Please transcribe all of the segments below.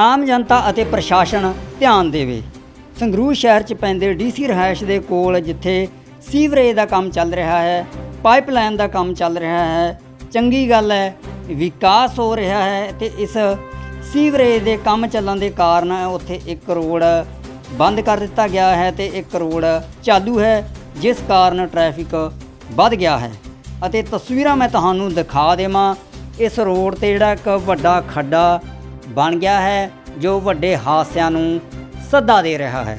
ਆਮ ਜਨਤਾ ਅਤੇ ਪ੍ਰਸ਼ਾਸਨ ਧਿਆਨ ਦੇਵੇ। ਸੰਗਰੂਰ ਸ਼ਹਿਰ 'ਚ ਪੈਂਦੇ ਡੀਸੀ ਰਿਹਾਇਸ਼ ਦੇ ਕੋਲ ਜਿੱਥੇ ਸੀਵਰੇਜ ਦਾ ਕੰਮ ਚੱਲ ਰਿਹਾ ਹੈ, ਪਾਈਪਲਾਈਨ ਦਾ ਕੰਮ ਚੱਲ ਰਿਹਾ ਹੈ, ਚੰਗੀ ਗੱਲ ਹੈ, ਵਿਕਾਸ ਹੋ ਰਿਹਾ ਹੈ ਤੇ ਇਸ ਸੀਵਰੇਜ ਦੇ ਕੰਮ ਚੱਲਣ ਦੇ ਕਾਰਨ ਉੱਥੇ ਇੱਕ ਰੋਡ ਬੰਦ ਕਰ ਦਿੱਤਾ ਗਿਆ ਹੈ ਤੇ ਇੱਕ ਰੋਡ ਚਾਲੂ ਹੈ, ਜਿਸ ਕਾਰਨ ਟ੍ਰੈਫਿਕ ਵੱਧ ਗਿਆ ਹੈ। ਅਤੇ ਤਸਵੀਰਾਂ ਮੈਂ ਤੁਹਾਨੂੰ ਦਿਖਾ ਦੇਵਾਂ। ਇਸ ਰੋਡ ਤੇ ਜਿਹੜਾ ਇੱਕ ਵੱਡਾ ਖੱਡਾ ਬਣ ਗਿਆ ਹੈ ਜੋ ਵੱਡੇ ਹਾਦਸਿਆਂ ਨੂੰ ਸੱਦਾ ਦੇ ਰਿਹਾ ਹੈ।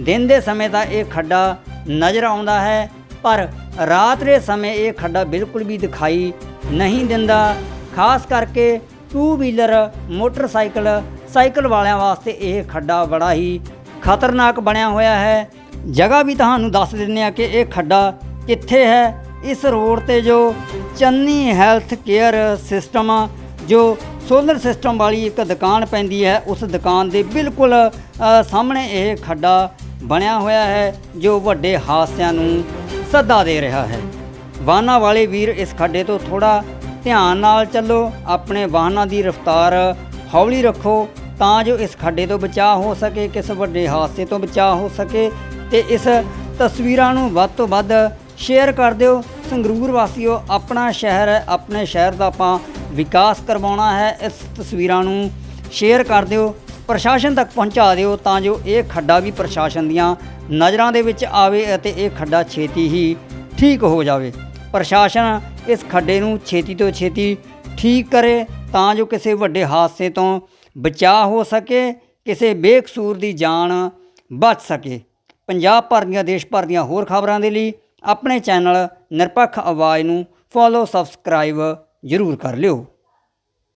ਦਿਨ ਦੇ ਸਮੇਂ ਤਾਂ ਇਹ ਖੱਡਾ ਨਜ਼ਰ ਆਉਂਦਾ ਹੈ ਪਰ ਰਾਤ ਦੇ ਸਮੇਂ ਇਹ ਖੱਡਾ ਬਿਲਕੁਲ ਵੀ ਦਿਖਾਈ ਨਹੀਂ ਦਿੰਦਾ। ਖਾਸ ਕਰਕੇ ਟੂ ਵੀਲਰ ਮੋਟਰਸਾਈਕਲ ਸਾਈਕਲ ਵਾਲਿਆਂ ਵਾਸਤੇ ਇਹ ਖੱਡਾ ਬੜਾ ਹੀ ਖਤਰਨਾਕ ਬਣਿਆ ਹੋਇਆ ਹੈ। ਜਗ੍ਹਾ ਵੀ ਤੁਹਾਨੂੰ ਦੱਸ ਦਿੰਦੇ ਆ ਕਿ ਇਹ ਖੱਡਾ ਕਿੱਥੇ ਹੈ। ਇਸ ਰੋਡ ਤੇ ਜੋ ਚੰਨੀ ਹੈਲਥ ਕੇਅਰ ਸਿਸਟਮ ਆ, ਜੋ ਸੋਲਰ ਸਿਸਟਮ ਵਾਲੀ ਇੱਕ ਦੁਕਾਨ ਪੈਂਦੀ ਹੈ। ਉਸ ਦੁਕਾਨ ਦੇ ਬਿਲਕੁਲ ਸਾਹਮਣੇ ਇਹ ਖੱਡਾ ਬਣਿਆ ਹੋਇਆ ਹੈ, ਜੋ ਵੱਡੇ ਹਾਦਸਿਆਂ ਨੂੰ ਸੱਦਾ ਦੇ ਰਿਹਾ ਹੈ। ਵਾਹਨਾਂ ਵਾਲੇ ਵੀਰ ਇਸ ਖੱਡੇ ਤੋਂ ਥੋੜਾ ਧਿਆਨ ਨਾਲ ਚੱਲੋ। ਆਪਣੇ ਵਾਹਨਾਂ ਦੀ ਰਫ਼ਤਾਰ ਹੌਲੀ ਰੱਖੋ, ਤਾਂ ਜੋ ਇਸ ਖੱਡੇ ਤੋਂ ਬਚਾਅ ਹੋ ਸਕੇ, ਕਿਸ ਵੱਡੇ ਹਾਦਸੇ ਤੋਂ ਬਚਾਅ ਹੋ ਸਕੇ। ਤੇ ਇਸ ਤਸਵੀਰਾਂ ਨੂੰ ਵੱਧ ਤੋਂ ਵੱਧ ਸ਼ੇਅਰ ਕਰ ਦਿਓ। ਸੰਗਰੂਰ ਵਾਸੀਓ, ਆਪਣਾ ਸ਼ਹਿਰ ਹੈ, ਆਪਣੇ ਸ਼ਹਿਰ ਦਾ ਆਪਾਂ ਵਿਕਾਸ ਕਰਵਾਉਣਾ ਹੈ, ਇਸ ਤਸਵੀਰਾਂ ਨੂੰ ਸ਼ੇਅਰ ਕਰ ਦਿਓ, ਪ੍ਰਸ਼ਾਸਨ ਤੱਕ ਪਹੁੰਚਾ ਦਿਓ ਤਾਂ ਜੋ ਇਹ ਖੱਡਾ ਵੀ ਪ੍ਰਸ਼ਾਸਨ ਦੀਆਂ ਨਜ਼ਰਾਂ ਦੇ ਵਿੱਚ ਆਵੇ ਅਤੇ ਇਹ ਖੱਡਾ ਛੇਤੀ ਹੀ ਠੀਕ ਹੋ ਜਾਵੇ। ਪ੍ਰਸ਼ਾਸਨ ਇਸ ਖੱਡੇ ਨੂੰ ਛੇਤੀ ਤੋਂ ਛੇਤੀ ਠੀਕ ਕਰੇ ਤਾਂ ਜੋ ਕਿਸੇ ਵੱਡੇ ਹਾਦਸੇ ਤੋਂ ਬਚਾਅ ਹੋ ਸਕੇ, ਕਿਸੇ ਬੇਕਸੂਰ ਦੀ ਜਾਨ ਬਚ ਸਕੇ। ਪੰਜਾਬ ਭਰ ਦੀਆਂ, ਦੇਸ਼ ਭਰ ਦੀਆਂ ਹੋਰ ਖਬਰਾਂ ਦੇ ਲਈ ਆਪਣੇ ਚੈਨਲ ਨਿਰਪੱਖ ਆਵਾਜ਼ ਨੂੰ ਫੋਲੋ ਸਬਸਕ੍ਰਾਈਬ ਜ਼ਰੂਰ ਕਰ ਲਿਓ।